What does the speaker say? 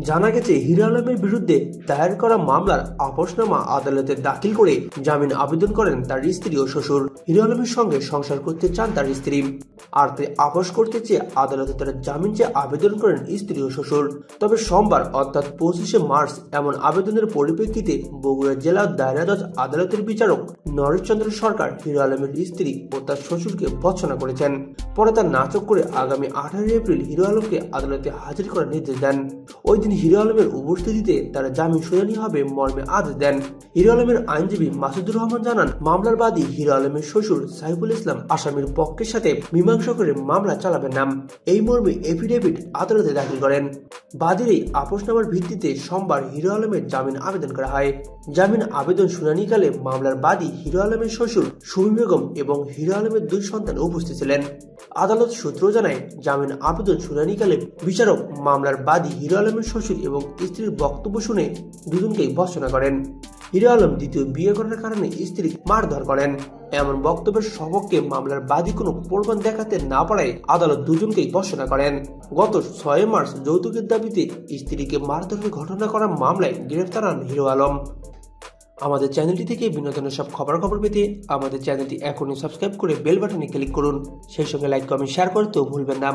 জানা গেছে হিরো আলমের বিরুদ্ধে দায়ের করা মামলার আপোষনামা আদালতে দাখিল করে জামিন আবেদন করেন তার স্ত্রী ও শ্বশুর। হিরো আলমের সঙ্গে সংসার করতে চান তার স্ত্রী। আর তাই আপোষ করতে চেয়ে আদালতে তারা জামিন চেয়ে আবেদন করেন স্ত্রী ও শ্বশুর। তবে সোমবার, অর্থাৎ পঁচিশে মার্চ, এমন আবেদনের পরিপ্রেক্ষিতে বগুড়া জেলা দায়রা জজ, আদালতের বিচারক নরেশচন্দ্র সরকার হিরো আলমের স্ত্রী ও তার শ্বশুরকে ভৎসনা করেছেন। পরে তার নাচক করে আগামী আঠারোই এপ্রিল হিরো আলমকে আদালতে হাজির করার নির্দেশ দেন। ওই দিন হিরো আলমের উপস্থিতিতে তারা জামিন শুনানি হবে মর্মে আদেশ দেন। হিরো আলমের আইনজীবী মাসুদুর রহমান জানান, মামলার বাদী হিরো আলমের শ্বশুর সাইফুল ইসলাম আসামির পক্ষের সাথে মীমাংসা করে মামলা চালাবেন নাম এই মর্মে এফিডেভিট আদালতে দাখিল করেন। বাদীর এই আপোষনামার ভিত্তিতে সোমবার হিরো আলমের জামিন আবেদন করা হয়। জামিন আবেদন শুনানিকালে মামলার বাদী হিরো আলমের শ্বশুর সুমি বেগম এবং হিরো আলমের দুই সন্তান উপস্থিত ছিলেন। আদালত সূত্র জানায়, জামিন আবেদন শুনানিকালে বিচারক মামলার বাদী হিরো আলমের শ্বশুর এবং স্ত্রীর বক্তব্য শুনে দুজনকেই ভর্সনা করেন। হিরো আলম দ্বিতীয় বিয়ে করার কারণে স্ত্রী মারধর করেন। এমন বক্তব্যের সপক্ষে মামলার বাদী কোনো প্রমাণ দেখাতে না পারায় আদালত দুজনকেই ভর্সনা করেন। গত ছয় মার্চ যৌতুকের দাবিতে স্ত্রীকে মারধরের ঘটনা করার মামলায় গ্রেফতার হন হিরো আলম। আমাদের চ্যানেলটি থেকে বিনোদনের সব খবরাখবর পেতে আমাদের চ্যানেলটি এখনই সাবস্ক্রাইব করে বেল বাটনে ক্লিক করুন। সেই সঙ্গে লাইক, কমেন্ট শেয়ার করতেও ভুলবেন না।